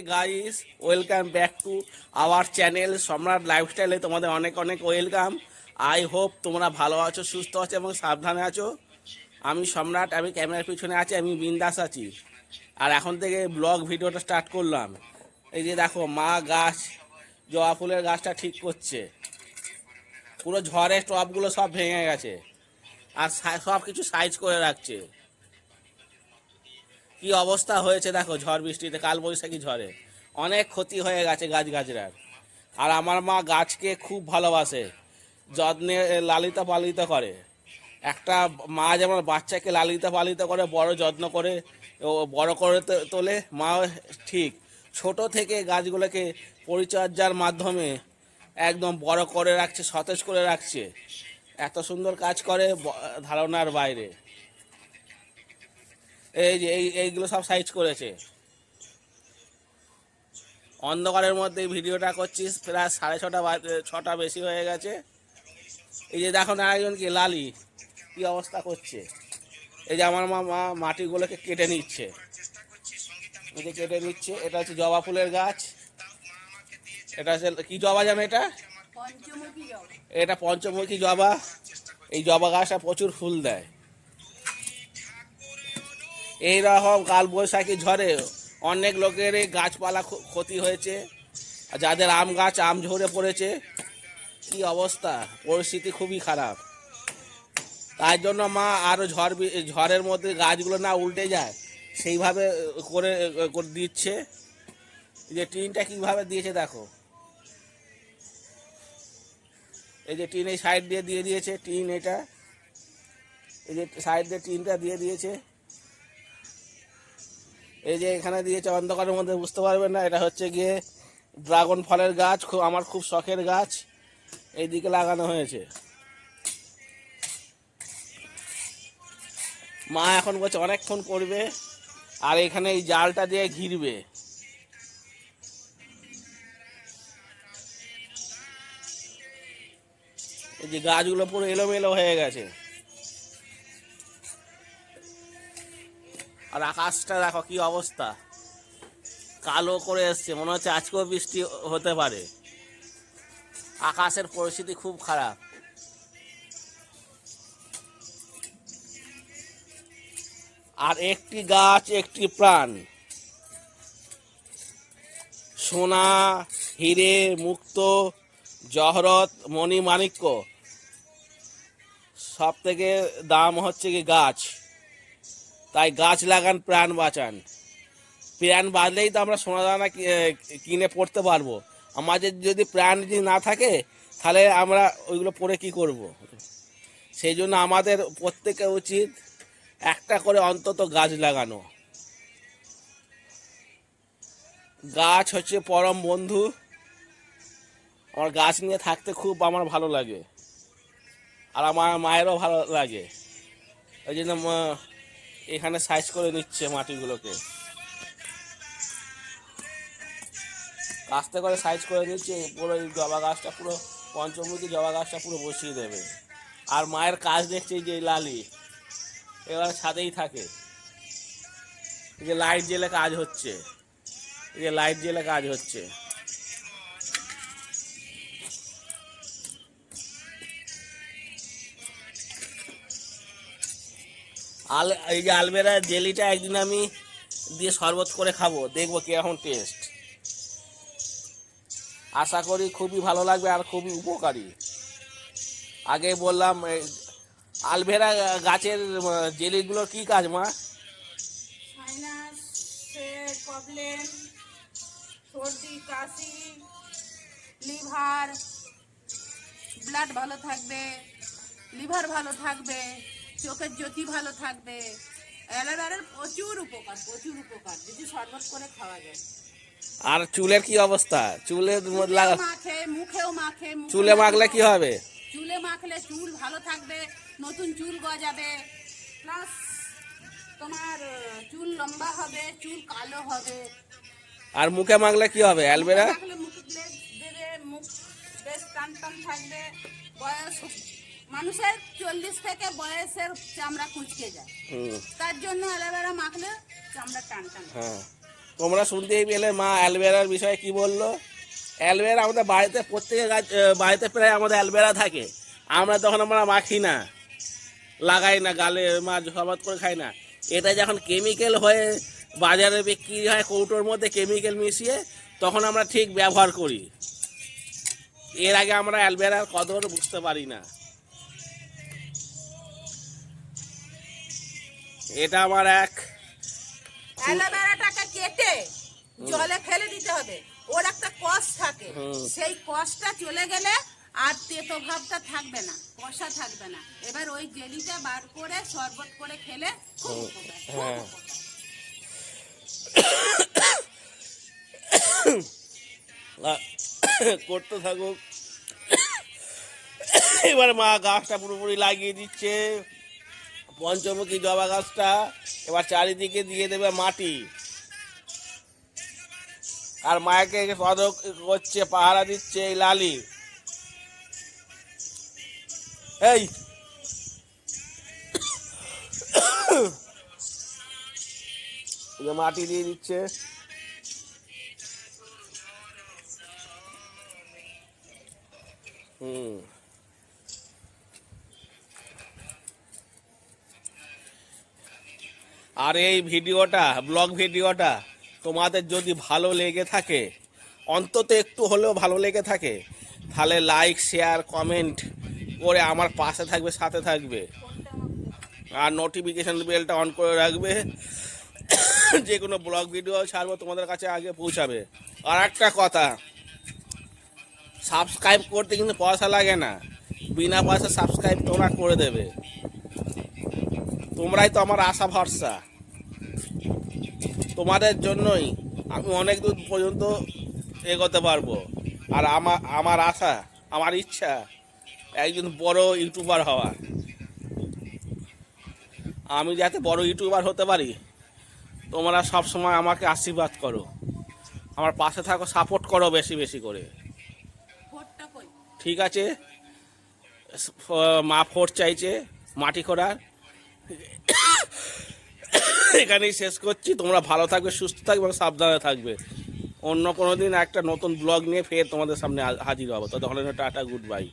Guys welcome back to our channel Samrat লাইফস্টাইলে তোমাদের অনেক অনেক ওয়েলকাম আই হোপ তোমরা ভালো আছো, সুস্থ আছো এবং সাবধানে আছো। আমি সম্রাট, আমি ক্যামেরার পিছনে আছি, আমি বিন্দাস আছি। আর এখন থেকে ব্লগ ভিডিওটা স্টার্ট করলাম। এই যে দেখো, মা গাছ, জবা ফুলের গাছটা ঠিক করছে। পুরো ঝড়ের টবগুলো সব ভেঙে গেছে। আর সব কিছু সাইজ করে রাখছে। কি অবস্থা হয়েছে দেখো, ঝড় বৃষ্টিতে, কাল বৈশাখী ঝড়ে। অনেক ক্ষতি হয়ে গেছে গাছ গাছরার আর আমার মা গাছকে খুব ভালোবাসে, যত্নে লালিত পালিত করে। একটা মা যেমন বাচ্চাকে লালিত পালিত করে, বড় যত্ন করে, ও বড় করে তোলে মা ঠিক। ছোট থেকে গাছগুলোকে পরিচর্যার মাধ্যমে একদম বড় করে রাখছে, সতেজ করে রাখছে। এত সুন্দর কাজ করে ধারণার বাইরে। এই যে এই এইগুলো সব সাইজ করেছে। অন্ধকারের মধ্যে ভিডিওটা করছিস প্রায় সাড়ে ছটা ছটা বেশি হয়ে গেছে। এই যে দেখো না একজন কি লালি কি অবস্থা করছে? এই যে আমার মা মা মাটিগুলোকে কেটে নিচ্ছে। এই যে কেটে নিচ্ছে এটা হচ্ছে জবা ফুলের গাছ। এটা হচ্ছে কি জবা জানো এটা? এটা পঞ্চমুখী জবা। এই জবা গাছটা প্রচুর ফুল দেয়। এই রকম কাল বৈশাখী ঝড়ে অনেক লোকের গাছপালা ক্ষ- ক্ষতি হয়েছে। যাদের আম গাছ আম ঝরে পড়েছে, কি অবস্থা? পরিস্থিতি খুবই খারাপ। তার জন্য মা আরও ঝড় ঝড়ের মধ্যে গাছগুলো না উল্টে যায়। সেইভাবে করে করে দিচ্ছে। যে টিনটা কীভাবে দিয়েছে দেখো। এই যে টিন এই সাইড দিয়ে দিয়ে দিয়েছে, টিন এটা। এই যে সাইড দিয়ে টিনটা দিয়ে দিয়েছে। এই যে এখানে দিয়েছে অন্ধকারের মধ্যে, বুঝতে পারবেন না, এটা হচ্ছে গিয়ে ড্রাগন ফলের গাছ, খুব আমার খুব শখের গাছ এই দিকে লাগানো হয়েছে। মা এখন বলছে অনেকক্ষণ করবে, আর এখানে এই জালটা দিয়ে ঘিরবে। এই যে গাছগুলো পুরো এলোমেলো হয়ে গেছে। আর আকাশটা দেখো কি অবস্থা। কালো করে এসছে, মনে হচ্ছে আজকেও বৃষ্টি হতে পারে। আকাশের পরিস্থিতি খুব খারাপ। আর একটি গাছ, একটি প্রাণ। সোনা, হিরে, মুক্ত, জহরত, মণি মাণিক্য। সব থেকে দাম হচ্ছে কি গাছ। তাই গাছ লাগান, প্রাণ বাঁচান। প্রাণ বাঁধলেই তো আমরা সোনা দানা কিনে পড়তে পারব। আমাদের যদি প্রাণ যদি না থাকে, তাহলে আমরা ওইগুলো পড়ে কি করব। সেই জন্য আমাদের প্রত্যেকে উচিত একটা করে অন্তত গাছ লাগানো। গাছ হচ্ছে পরম বন্ধু। আমার গাছ নিয়ে থাকতে খুব আমার ভালো লাগে। আর আমার মায়েরও ভালো লাগে। ওই জন্য এখানে সাইজ করে নিচ্ছে মাটিগুলোকে। আস্তে করে সাইজ করে নিচ্ছে, পুরো এই জবা গাছটা পুরো, পঞ্চমুখী জবা গাছটা পুরো বসিয়ে দেবে। আর মায়ের কাজ দেখছে যে লালি, এবার ছাদেই থাকে। এই যে লাইট জেলে কাজ হচ্ছে। এই যে লাইট জেলে কাজ হচ্ছে। আল, এই যে আলবেরা জেলিটা একদিন আমি দিয়ে শরবত করে খাব, দেখব কীরকম টেস্ট আশা করি খুবই ভালো লাগবে আর খুবই উপকারী। আগে বললাম আলভেরা গাছের জেলিগুলো কি কাজ মা? সর্দি লিভার, ব্লাড ভালো থাকবে, লিভার ভালো থাকবে। চোখের জ্যোতি ভালো থাকবে। অ্যালোভেরার প্রচুর উপকার প্রচুর উপকার যদি শরবত করে খাওয়া যায়। আর চুলের কি অবস্থা? চুলেও মাখে মুখেও মাখে চুলে মাখলে কি হবে? চুলে মাখলে চুল ভালো থাকবে নতুন চুল গজাবে। প্লাস তোমার চুল লম্বা হবে চুল কালো হবে। আর মুখে মাখলে কি হবে অ্যালবেরা মুখ বেশ টান টান থাকবে বয়স মানুষের চল্লিশ থেকে বয়সের চামড়া কুচকে যায়। তার জন্য অ্যালোভেরা মাখলে চামড়া টান টান হ্যাঁ। তোমরা শুনতেই পেলে মা অ্যালবেরার বিষয়ে কি বলল? অ্যালবেরা আমাদের বাড়িতে প্রত্যেকের গাছ বাড়িতে প্রায় আমাদের অ্যালবেরা থাকে। আমরা তখন আমরা মাখি না। লাগাই না গালে মা সবাদ করে খাই না। এটা যখন কেমিক্যাল হয়ে বাজারে বিক্রি হয় কৌটোর মধ্যে কেমিক্যাল মিশিয়ে তখন আমরা ঠিক ব্যবহার করি। এর আগে আমরা অ্যালবেরার কদর বুঝতে পারি না। এটা আমার এক। অ্যালোভেরাটাকে কেটে জলে ফেলে দিতে হবে। ওর একটা কষ থাকে। সেই কষটা চলে গেলে আর তেতো ভাবটা থাকবে না কষা থাকবে না। এবার ওই জেলিটা বার করে শরবত করে খেলে হ্যাঁ। করতে থাকুক। এবার মা গাছটা পুরোপুরি লাগিয়ে দিচ্ছে। পঞ্চমুখী জবা গাছটা এবার চারিদিকে দিয়ে দেবে মাটি। আর মায়াকে পদক করছে, পাহারা দিচ্ছে এই লালি। এই। মাটি দিয়ে দিচ্ছে। হুম। আর এই ভিডিওটা, ব্লগ ভিডিওটা তোমাদের যদি ভালো লেগে থাকে, অন্তত একটু হলেও ভালো লেগে থাকে, তাহলে লাইক শেয়ার কমেন্ট করে আমার পাশে থাকবে, সাথে থাকবে। আর নোটিফিকেশান বেলটা অন করে রাখবে। যে কোনো ব্লগ ভিডিও ছাড়বো তোমাদের কাছে আগে পৌঁছাবে। আর একটা কথা সাবস্ক্রাইব করতে কিন্তু পয়সা লাগে না। বিনা পয়সা সাবস্ক্রাইব তোমরা করে দেবে। তোমরাই তো আমার আশা ভরসা। তোমাদের জন্যই আমি অনেক দূর পর্যন্ত এগোতে পারব। আর আমার আমার আশা আমার ইচ্ছা একজন বড় ইউটিউবার হওয়া আমি যাতে বড় ইউটিউবার হতে পারি তোমরা সব সময় আমাকে আশীর্বাদ করো। আমার পাশে থাকো সাপোর্ট করো বেশি বেশি করে। ঠিক আছে? মা ফোর চাইছে মাটি খোঁড়ার। এখানেই শেষ করছি। তোমরা ভালো থাকবে, সুস্থ থাকবে এবং সাবধানে থাকবে। অন্য কোনো দিন একটা নতুন ব্লগ নিয়ে ফের তোমাদের সামনে হাজির হব। ততক্ষণ টাটা গুড বাই